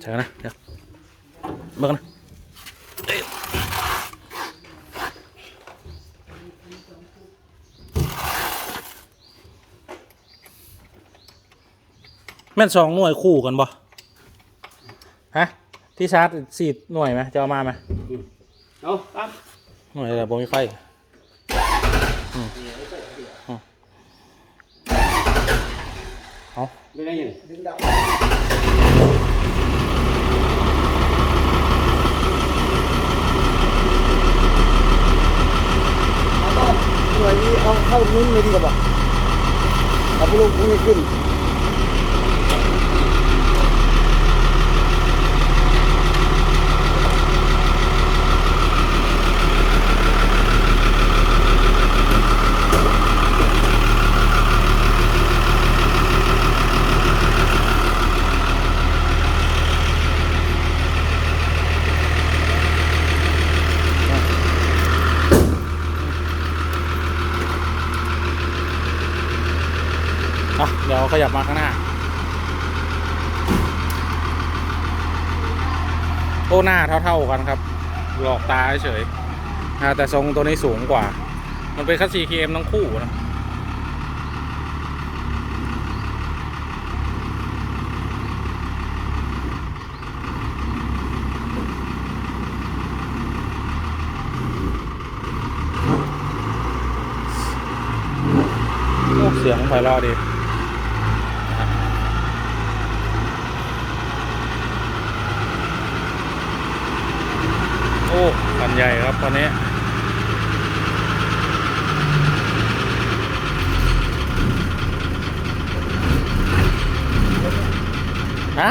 ใช่นะเดี๋ยวเบิ่งนะเอ้ยแม่นสองหน่วยคู่กันบ่ฮะ ที่ชาร์จสี่หน่วยไหมจะเอามาไหมเอาตามหน่วยอะไรบ่มีไฟอืมอืมเอาไม่ได้ยังดึงดับเอาก็หน่วย นี้เอาเข้านุ้นเลยดีกว่าป่ะเอาไปลงพรุ่งนี้ขึ้น อะเดี๋ ยวขยับมาข้างหน้า โอ้หน้าเท่า ๆกันครับ หลอกตาเฉยๆแต่ทรงตัวนี้สูงกว่า มันเป็นคัสซีเคมทั้งคู่นะเสียงไพเราะดีโอ้คันใหญ่ครับต อนนี้ฮะ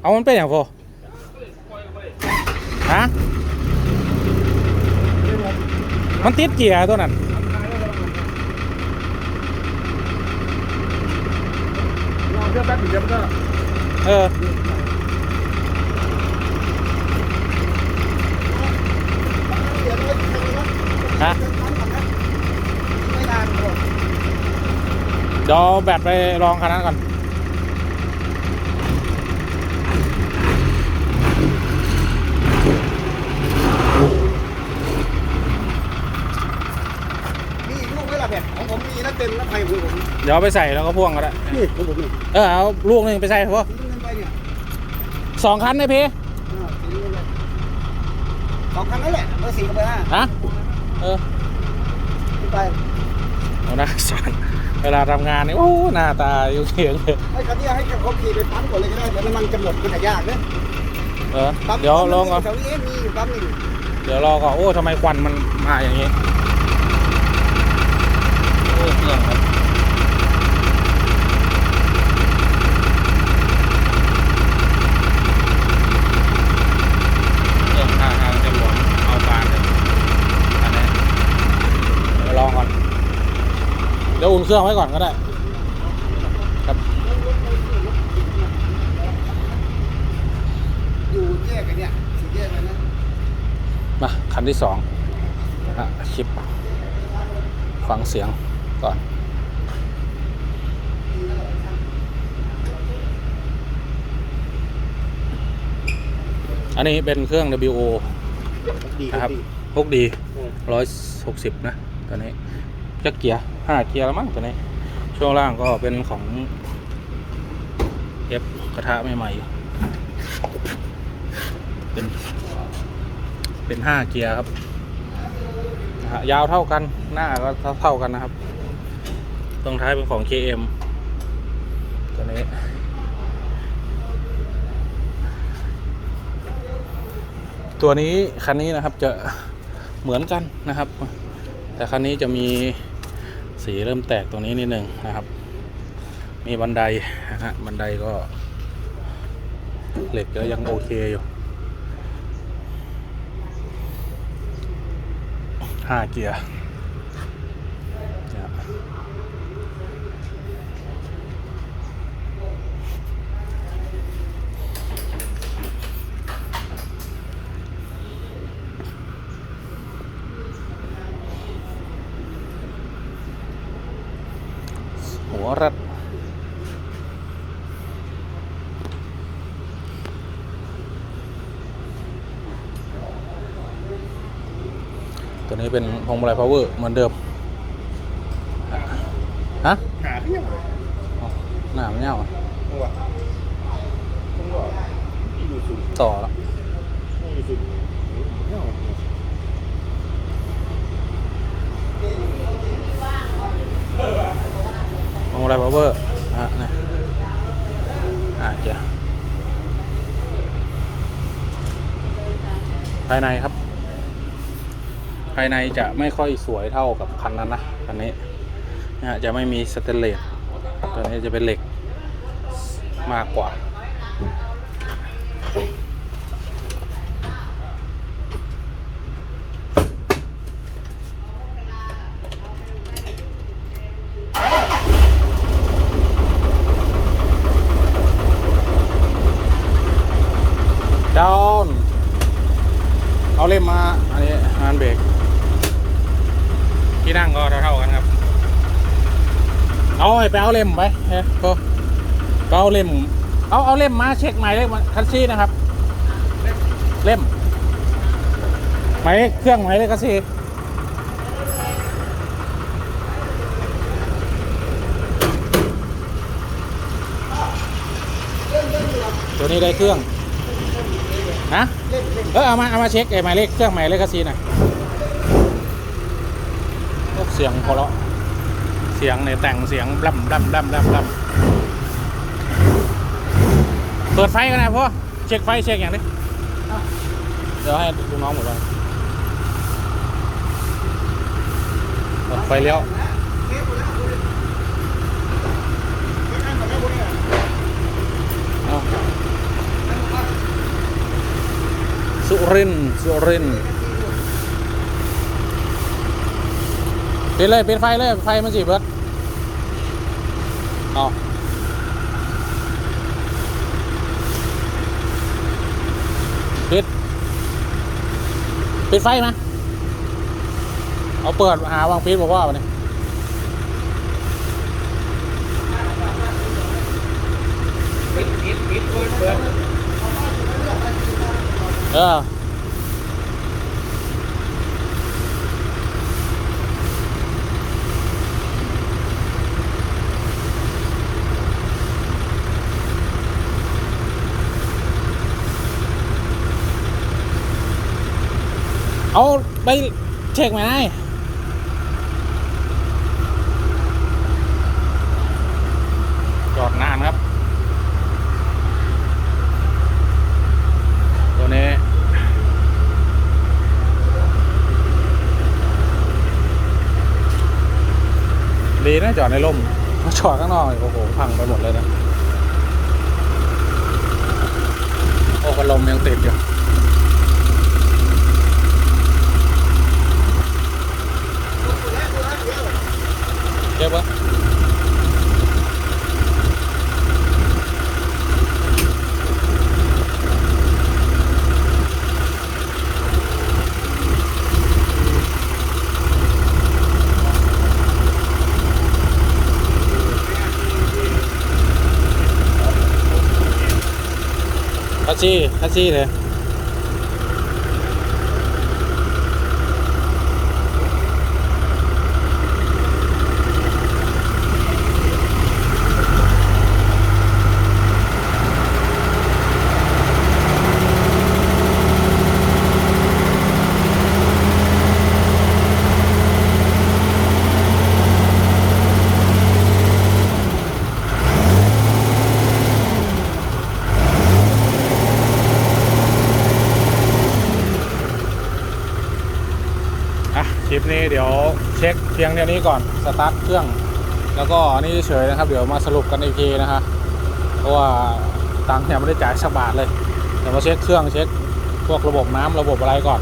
เอามันเป็นอย่างพอฮะมันติดเกียร์ตัวนั้นรอเพื่อแป๊บเดียวมันก็เอ ฮะไม่นานหรอกเดี๋ยวเอาแบตไปลองคันนั้นก่อนมีอีกลูกไหมล่ะเนี่ยของผมมีนะเต็มนะไทยของผมเดี๋ยวเอาไปใส่แล้วก็พ่วงก็ได้นี่ของผมนี่เออเอาลูกหนึ่งไปใส่พอทิ้งเงินไปเนี่ยสองคันนะพี่อ่าทิ้งเงินเลยสองคันนั่นแหละเบอร์สี่กับเบอร์ห้าฮะ เออขึ้นไปเอาหน้าสอนเวลาทำงานนี่โอ้หน้าตายุ่งเหยิงเลยให้คันนี้ให้เขาขี่ไปปั๊มก่อนเลยก็ได้เดี๋ยวน้ำมันจะหมดมันจะยากนะเออปั๊มเดี๋ยวลองก่อนแถวนี้มีอยู่ปั๊มหนึ่งเดี๋ยวรอก่อนโอ้ทำไมควันมันมาอย่างนี้โอ้เครื่องครับเครื่องท่าทางจะหลวมเอาปานเลยอันนี้เดี๋ยวลองก่อน เดี๋ยวอุ่นเครื่องไว้ก่อนก็ได้ ครับ อยู่แยกกันเนี่ยสี่แยกกันนะมา คันที่สองนะฮะคลิป ฟังเสียงก่อนอันนี้เป็นเครื่อง WO ดีนะครับดีพกดีร้อยหกสิบนะ ตัวนี้ จะเกียร์ห้าเกียร์แล้วมั้งตัวนี้ ช่วงล่างก็เป็นของ F กระทะใหม่ๆอยู่เป็น เป็นห้าเกียร์ครับ ยาวเท่ากันหน้าก็เท่าเท่ากันนะครับ ตรงท้ายเป็นของ KM ตัวนี้ตัวนี้คันนี้นะครับจะเหมือนกันนะครับ แต่คันนี้จะมี สีเริ่มแตกตรงนี้นิดหนึ่งนะครับ มีบันไดนะฮะบันไดก็ เหล็กก็ยังโอเคอยู่ห้าเกียร์เนี่ยหัวรัด นี้เป็นพวงมาลัยพาวเวอร์เหมือนเดิม ฮะหาที่ยังไงอ๋อหน้ามันเน่าอะจังหวะจังหวะอยู่สุดต่อแล้วอยู่สุดเนี่ยพวงมาลัยพาวเวอร์ฮะนี่อาจจะภายในครับ ภายในจะไม่ค่อยสวยเท่ากับคันนั้นนะคันนี้นะฮะจะไม่มีสเตนเลสตัวนี้จะเป็นเหล็กมากกว่าดาวน์เอาเล่มมา อันนี้งานเบรก ที่นั่งก็เท่าๆกันครับ เอาไอ้ไปเอาเล่มไปเฮ้ยก็ก็เอาเล่ม เอาเอาเล่มมาเช็คหมายเลขคันซี่นะครับ เล่มหมายเลขเครื่องหมายเลขคันซี่ตัวนี้ได้เครื่องฮะเออเอามาเอามาเช็คไอ้หมายเลขเครื่องหมายเลขคัสซีหน่อยโอ้เสียงพอแล้วเสียงเนี่ยแต่งเสียงบลัมบลัมบลัมบลัมบลัมเปิดไฟกันนะพ่อเช็คไฟเช็คอย่างนี้เดี๋ยวให้ลูกน้องหมดเลยเปิดไฟเลี้ยวสุรินสุรินทร์ ปิดเลยปิดไฟเลย ไฟมันสิเบิดเอาปิด ปิดไฟมาเอาเปิดหาวางปิดบอกว่าวันนี้เออ เอาไปเช็คไหมนายจอดนานครับ ตัวนี้ดีนะจอดในร่มมาจอดข้างนอกอีกโอ้โห พังไปหมดเลยนะ โอ้พัดลมยังติดอยู่ เก็บวะ คัชชี่คัชชี่เลย อะคลิปนี้เดี๋ยว เช็คเพียงเท่านี้ก่อนสตาร์ทเครื่อง แล้วก็อันนี้เฉยนะครับ เดี๋ยวมาสรุปกันอีกทีนะฮะเพราะว่าตังค์ยังไม่ได้จ่ายสักบาทเลยเดี๋ยวมาเช็คเครื่องเช็คพวกระบบน้ำระบบอะไรก่อน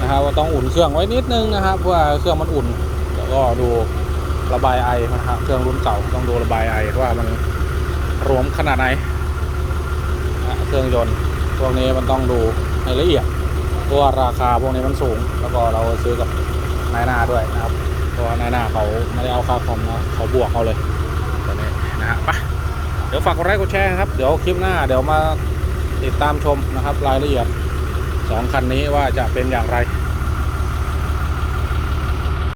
นะครับว่าต้องอุ่นเครื่องไว้นิดนึงนะครับเพื่อเครื่องมันอุ่น แล้วก็ดูระบายไอนะครับเครื่องรุ่นเก่าต้องดูระบายไอว่ามันรวมขนาดไหนเครื่องยนต์พวกนี้มันต้องดูให้ละเอียดเพราะว่าราคาพวกนี้มันสูง แล้วก็เราซื้อกับ นายหน้าด้วยนะครับเพราะว่านายหน้าเขาไม่ได้เอาค่าคอมนะเขาบวกเขาเลยตอนนี้นะฮะปะเดี๋ยวฝากกดไลค์กดแชร์ครับ เดี๋ยวคลิปหน้าเดี๋ยวมาติดตามชมนะครับ รายละเอียดสองคันนี้ว่าจะเป็นอย่างไร